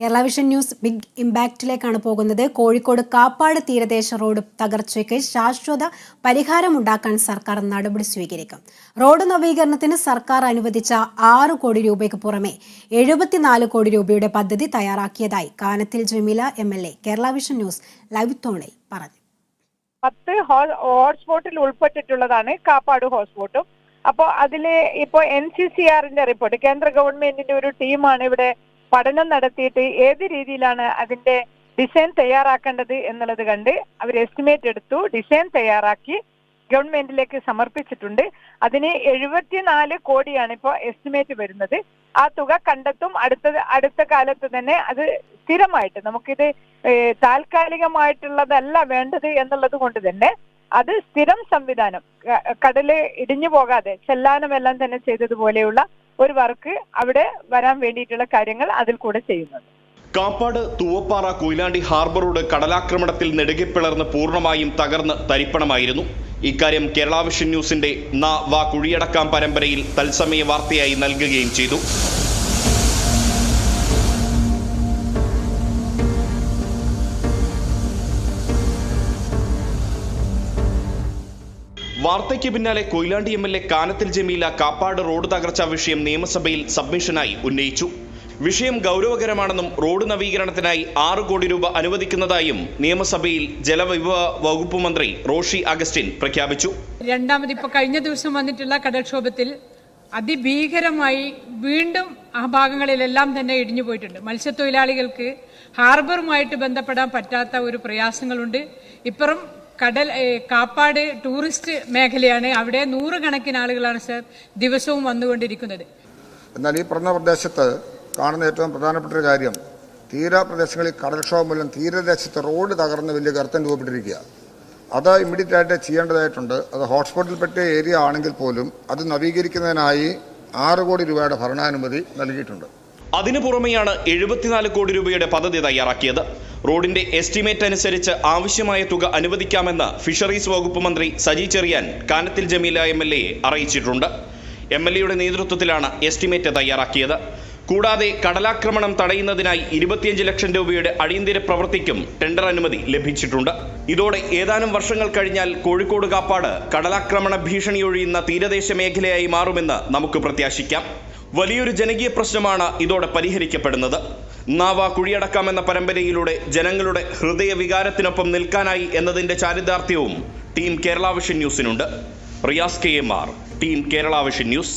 Kerala vision news big ഇമ്പാക്റ്റിലേക്കാണ് പോകുന്നത്. കോഴിക്കോട് കാപ്പാട് തീരദേശ റോഡ് തകർച്ചയ്ക്ക് ശാശ്വത പരിഹാരമുണ്ടാക്കാൻ സർക്കാർ നടപടി സ്വീകരിക്കും. റോഡ് നവീകരണത്തിന് സർക്കാർ അനുവദിച്ച ആറ് കോടി രൂപയ്ക്ക് പുറമെ എഴുപത്തിനാല് കോടി രൂപയുടെ പദ്ധതി തയ്യാറാക്കിയതായി Kanathil Jameela M L A. Kerala vision news live തോണിൽ പറഞ്ഞു. പത്ത് ഹോട്ട്സ്പോട്ടിൽ ഉൾപ്പെട്ടിട്ടുള്ളതാണ് കാപ്പാട് ഹോട്ട്സ്പോട്ടും. അപ്പോൾ അതിലെ ഇപ്പോ എൻ സി സി ആറിന്റെ റിപ്പോർട്ട് കേന്ദ്ര ഗവൺമെന്റിന്റെ ഒരു ടീമാണ് ഇവിടെ പഠനം നടത്തിയിട്ട് ഏത് രീതിയിലാണ് അതിന്റെ ഡിസൈൻ തയ്യാറാക്കേണ്ടത് എന്നുള്ളത് കണ്ട് അവർ എസ്റ്റിമേറ്റ് എടുത്തു ഡിസൈൻ തയ്യാറാക്കി ഗവൺമെന്റിലേക്ക് സമർപ്പിച്ചിട്ടുണ്ട്. അതിന് എഴുപത്തിനാല് കോടിയാണ് ഇപ്പോൾ എസ്റ്റിമേറ്റ് വരുന്നത്. ആ തുക കണ്ടെത്തും. അടുത്ത അടുത്ത കാലത്ത് തന്നെ അത് സ്ഥിരമായിട്ട് നമുക്കിത് താൽക്കാലികമായിട്ടുള്ളതല്ല വേണ്ടത് എന്നുള്ളത് കൊണ്ട് തന്നെ അത് സ്ഥിരം സംവിധാനം കടൽ ഇടിഞ്ഞു പോകാതെ ചെല്ലാനുമെല്ലാം തന്നെ ചെയ്തതുപോലെയുള്ള ഒരു വർക്ക് അവിടെ വരാൻ വേണ്ടിയിട്ടുള്ള കാര്യങ്ങൾ അതിൽ കൂടെ ചെയ്യുന്നുണ്ട് കാപ്പാട് തൂവപ്പാറ കൊയിലാണ്ടി ഹാർബർ റോഡ് കടലാക്രമണത്തിൽ നെടുകെ പിളർന്ന് പൂർണമായും തകർന്ന് തരിപ്പണമായിരുന്നു. ഇക്കാര്യം കേരള വിഷൻ ന്യൂസിന്റെ നാ വാ കുഴിയടക്കാം പരമ്പരയിൽ തത്സമയ വാർത്തയായി നൽകുകയും ചെയ്തു. വാർത്തയ്ക്ക് പിന്നാലെ Koyilandy M L A Kanathil Jameela Kappad road തകർച്ചാ വിഷയം നിയമസഭയിൽ സബ്മിഷനായി ഉന്നയിച്ചു. വിഷയം ഗൗരവകരമാണെന്നും റോഡ് നവീകരണത്തിനായി ആറ് കോടി രൂപ അനുവദിക്കുന്നതായും നിയമസഭയിൽ ജലവിഭവ വകുപ്പ് മന്ത്രി റോഷി അഗസ്റ്റിൻ പ്രഖ്യാപിച്ചു. രണ്ടാമത് ഇപ്പൊ കഴിഞ്ഞ ദിവസം വന്നിട്ടുള്ള കടൽക്ഷോഭത്തിൽ അതിഭീകരമായി വീണ്ടും ആ ഭാഗങ്ങളിലെല്ലാം തന്നെ ഇടിഞ്ഞു പോയിട്ടുണ്ട്. മത്സ്യത്തൊഴിലാളികൾക്ക് ഹാർബറുമായിട്ട് ബന്ധപ്പെടാൻ പറ്റാത്ത ഒരു പ്രയാസങ്ങളുണ്ട്. ഇപ്പുറം കടൽ കാപ്പാട് ടൂറിസ്റ്റ് മേഖലയാണ് അവിടെ നൂറുകണക്കിന് ആളുകളാണ് സർ ദിവസവും വന്നുകൊണ്ടിരിക്കുന്നത്. എന്നാൽ ഈ പറഞ്ഞ പ്രദേശത്ത് കാണുന്ന ഏറ്റവും പ്രധാനപ്പെട്ട ഒരു കാര്യം തീരപ്രദേശങ്ങളിൽ കടൽക്ഷോഭം മൂലം തീരദേശത്ത് റോഡ് തകർന്ന് വലിയ ഗർത്തം രൂപപ്പെട്ടിരിക്കുക. അത് ഇമ്മീഡിയറ്റ് ആയിട്ട് ചെയ്യേണ്ടതായിട്ടുണ്ട്. അത് ഹോട്ട്സ്പോട്ടിൽപ്പെട്ട ഏരിയ ആണെങ്കിൽ പോലും അത് നവീകരിക്കുന്നതിനായി ആറ് കോടി രൂപയുടെ ഭരണാനുമതി നൽകിയിട്ടുണ്ട്. അതിനു പുറമെയാണ് എഴുപത്തിനാല് കോടി രൂപയുടെ പദ്ധതി തയ്യാറാക്കിയത്. റോഡിന്റെ എസ്റ്റിമേറ്റ് അനുസരിച്ച് ആവശ്യമായ തുക അനുവദിക്കാമെന്ന് ഫിഷറീസ് വകുപ്പ് മന്ത്രി സജി ചെറിയാൻ കാനത്തിൽ ജമീല എം എൽ എയെ അറിയിച്ചിട്ടുണ്ട്. എം എൽ എയുടെ നേതൃത്വത്തിലാണ് എസ്റ്റിമേറ്റ് തയ്യാറാക്കിയത്. കൂടാതെ കടലാക്രമണം തടയുന്നതിനായി ഇരുപത്തിയഞ്ച് ലക്ഷം രൂപയുടെ അടിയന്തര പ്രവൃത്തിക്കും ടെൻഡർ അനുമതി ലഭിച്ചിട്ടുണ്ട്. ഇതോടെ ഏതാനും വർഷങ്ങൾ കഴിഞ്ഞാൽ കോഴിക്കോട് കാപ്പാട് കടലാക്രമണ ഭീഷണി ഒഴിയുന്ന തീരദേശ മേഖലയായി മാറുമെന്ന് നമുക്ക് പ്രത്യാശിക്കാം. വലിയൊരു ജനകീയ പ്രശ്നമാണ് ഇതോടെ പരിഹരിക്കപ്പെടുന്നത്. നാവ കുഴിയടക്കാമെന്ന പരമ്പരയിലൂടെ ജനങ്ങളുടെ ഹൃദയ വികാരത്തിനൊപ്പം നിൽക്കാനായി എന്നതിന്റെ ചാരിതാർത്ഥ്യവും team Kerala vision ന്യൂസിനുണ്ട്. Riyas K M R team Kerala vision news.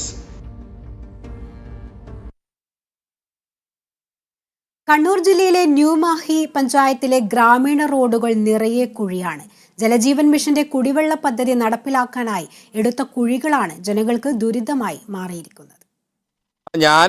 Kannur ജില്ലയിലെ ന്യൂമാഹി പഞ്ചായത്തിലെ ഗ്രാമീണ റോഡുകൾ നിറയെ കുഴിയാണ്. ജലജീവൻ മിഷന്റെ കുടിവെള്ള പദ്ധതി നടപ്പിലാക്കാനായി എടുത്ത കുഴികളാണ് ജനങ്ങൾക്ക് ദുരിതമായി മാറിയിരിക്കുന്നത്. ഞാൻ